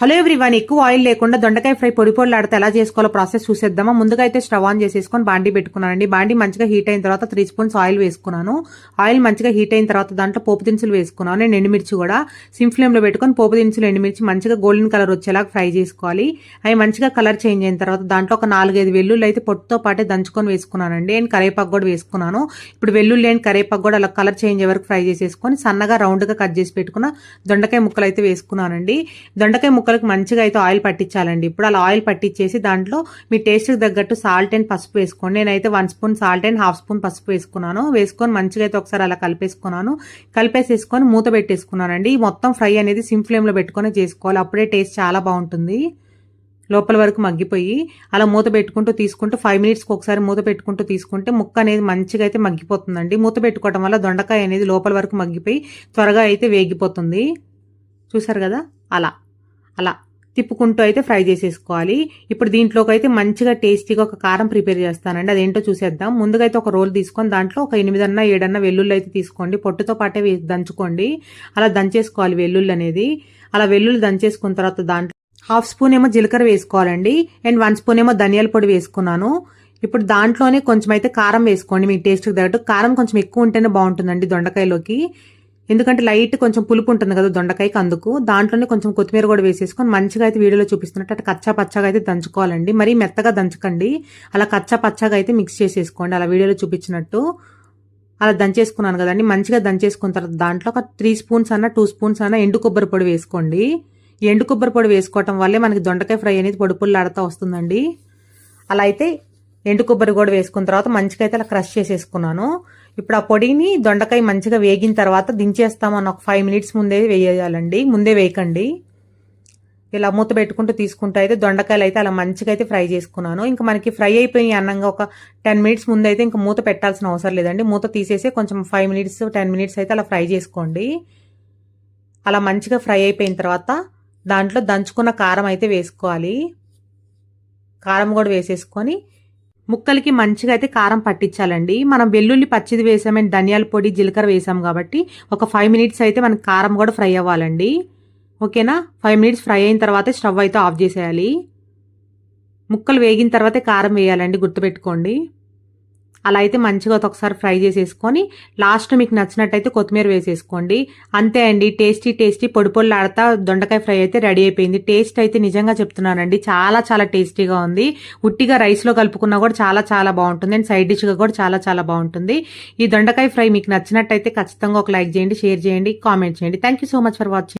Hello everyone ఎక్కువ oil లేకుండా దొండకాయ ఫ్రై పొడి పొడిలాడితే ఎలా చేసుకోవాలో ప్రాసెస్ చూసేద్దామా? ముందుగా అయితే స్టవ్ ఆన్ చేసేసుకొని బాండి పెట్టుకున్నానండి. బాండి మంచిగా హీట్ అయిన తర్వాత త్రీ స్పూన్స్ ఆయిల్ వేసుకున్నాను. ఆయిల్ మంచిగా హీట్ అయిన తర్వాత దాంట్లో పోపు దినుసులు వేసుకున్నాను. నేను ఎండుమిర్చి కూడా సిమ్ ఫ్లేమ్లో పెట్టుకొని పోపు దినుసులు ఎండుమిర్చి మంచిగా గోల్డెన్ కలర్ వచ్చేలాగా ఫ్రై చేసుకోవాలి. అవి మంచిగా కలర్ చేంజ్ అయిన తర్వాత దాంట్లో ఒక నాలుగైదు వెల్లుల్లి అయితే పొట్టుతో పాటే దంచుకొని వేసుకున్నానండి. నేను కరేపాకు కూడా వేసుకున్నాను. ఇప్పుడు వెల్లుల్లి అండ్ కరేపాకు కూడా అలా కలర్ చేంజ్ అయ్యే వరకు ఫ్రై చేసేసుకొని సన్నగా రౌండ్గా కట్ చేసి పెట్టుకున్న దొండకాయ ముక్కలు అయితే వేసుకున్నానండి. దొండకాయ ముక్కలకు మంచిగా అయితే ఆయిల్ పట్టించాలండి. ఇప్పుడు అలా ఆయిల్ పట్టించేసి దాంట్లో మీ టేస్ట్కి తగ్గట్టు సాల్ట్ అండ్ పసుపు వేసుకోండి. నేనైతే one spoon salt and half spoon పసుపు వేసుకున్నాను. వేసుకొని మంచిగా అయితే ఒకసారి అలా కలిపేసుకున్నాను. కలిపేసేసుకొని మూత పెట్టేసుకున్నానండి. ఈ మొత్తం ఫ్రై అనేది సిమ్ ఫ్లేమ్లో పెట్టుకొని చేసుకోవాలి. అప్పుడే టేస్ట్ చాలా బాగుంటుంది. లోపల వరకు మగ్గిపోయి అలా మూత పెట్టుకుంటూ తీసుకుంటూ ఫైవ్ మినిట్స్కి ఒకసారి మూత పెట్టుకుంటూ తీసుకుంటే ముక్క అనేది మంచిగా అయితే మగ్గిపోతుందండి. మూత పెట్టుకోవడం వల్ల దొండకాయ అనేది లోపల వరకు మగ్గిపోయి త్వరగా అయితే వేగిపోతుంది. చూసారు కదా? అలా. అలా తిప్పుకుంటూ అయితే ఫ్రై చేసేసుకోవాలి. ఇప్పుడు దీంట్లోకి అయితే మంచిగా టేస్టీగా ఒక కారం ప్రిపేర్ చేస్తానండి. అదేంటో చూసేద్దాం. ముందుగా అయితే ఒక రోల్ తీసుకొని దాంట్లో ఒక ఎనిమిదన్నా ఏడన్నా వెల్లుల్లి అయితే తీసుకోండి. పొట్టుతో పాటే దంచుకోండి. అలా దంచేసుకోవాలి వెల్లుల్లి అనేది. అలా వెల్లుల్లి దంచేసుకున్న తర్వాత దాంట్లో హాఫ్ స్పూన్ ఏమో జీలకర్ర వేసుకోవాలండి. అండ్ వన్ స్పూన్ ఏమో ధనియాల పొడి వేసుకున్నాను. ఇప్పుడు దాంట్లోనే కొంచెం అయితే కారం వేసుకోండి. మీ టేస్ట్కి తగ్గట్టు. కారం కొంచెం ఎక్కువ ఉంటేనే బాగుంటుందండి దొండకాయలోకి. ఎందుకంటే లైట్ కొంచెం పులుపు ఉంటుంది కదా దొండకాయకి అందుకు దాంట్లోనే కొంచెం కొత్తిమీర కూడా వేసేసుకొని మంచిగా అయితే వీడియోలో చూపిస్తున్నట్టు అటు కచ్చా పచ్చగా అయితే దంచుకోవాలండి. మరీ మెత్తగా దంచకండి. అలా కచ్చా పచ్చగా అయితే మిక్స్ చేసేసుకోండి. అలా వీడియోలో చూపించినట్టు అలా దంచేసుకున్నాను కదండి. మంచిగా దంచేసుకున్న తర్వాత దాంట్లో ఒక త్రీ స్పూన్స్ అన్న టూ స్పూన్స్ అన్న ఎండు కొబ్బరి పొడి వేసుకోండి. ఎండు కొబ్బరి పొడి వేసుకోవటం వల్లే మనకి దొండకాయ ఫ్రై అనేది పొడిపుల్లాడుతూ వస్తుందండి. అలా అయితే ఎండు కొబ్బరి కూడా వేసుకున్న తర్వాత మంచిగా అయితే అలా క్రష్ చేసేసుకున్నాను. ఇప్పుడు ఆ పొడిని దొండకాయ మంచిగా వేగిన తర్వాత దించేస్తామని ఒక ఫైవ్ మినిట్స్ ముందే వేయాలండి. ముందే వేయకండి. ఇలా మూత పెట్టుకుంటూ తీసుకుంటూ అయితే దొండకాయలు అయితే అలా మంచిగా అయితే ఫ్రై చేసుకున్నాను. ఇంకా మనకి ఫ్రై అయిపోయి అన్నంగా ఒక టెన్ మినిట్స్ ముందు అయితే ఇంకా మూత పెట్టాల్సిన అవసరం లేదండి. మూత తీసేసి కొంచెం ఫైవ్ మినిట్స్ టెన్ మినిట్స్ అయితే అలా ఫ్రై చేసుకోండి. అలా మంచిగా ఫ్రై అయిపోయిన తర్వాత దాంట్లో దంచుకున్న కారం అయితే వేసుకోవాలి. కారం కూడా వేసేసుకొని ముక్కలకి మంచిగా అయితే కారం పట్టించాలండి. మనం వెల్లుల్లి పచ్చిది వేసామండి ధనియాల పొడి జీలకర్ర వేసాం కాబట్టి ఒక ఫైవ్ మినిట్స్ అయితే మనకి కారం కూడా ఫ్రై అవ్వాలండి. ఓకేనా? ఫైవ్ మినిట్స్ ఫ్రై అయిన తర్వాత స్టవ్ అయితే ఆఫ్ చేసేయాలి. ముక్కలు వేగిన తర్వాతే కారం వేయాలండి గుర్తుపెట్టుకోండి. అలా అయితే మంచిగా ఒకసారి ఫ్రై చేసేసుకొని లాస్ట్ మీకు నచ్చినట్టయితే కొత్తిమీర వేసేసుకోండి. అంతే అండి టేస్టీ టేస్టీ పొడి పొడిలాడతా దొండకాయ ఫ్రై అయితే రెడీ అయిపోయింది. టేస్ట్ అయితే నిజంగా చెప్తున్నానండి చాలా చాలా టేస్టీగా ఉంది. ఉట్టిగా రైస్లో కలుపుకున్నా కూడా చాలా చాలా బాగుంటుంది. అండ్ సైడ్ డిష్గా కూడా చాలా చాలా బాగుంటుంది. ఈ దొండకాయ ఫ్రై మీకు నచ్చినట్టయితే ఖచ్చితంగా ఒక లైక్ చేయండి షేర్ చేయండి కామెంట్ చేయండి. Thank so much for watching.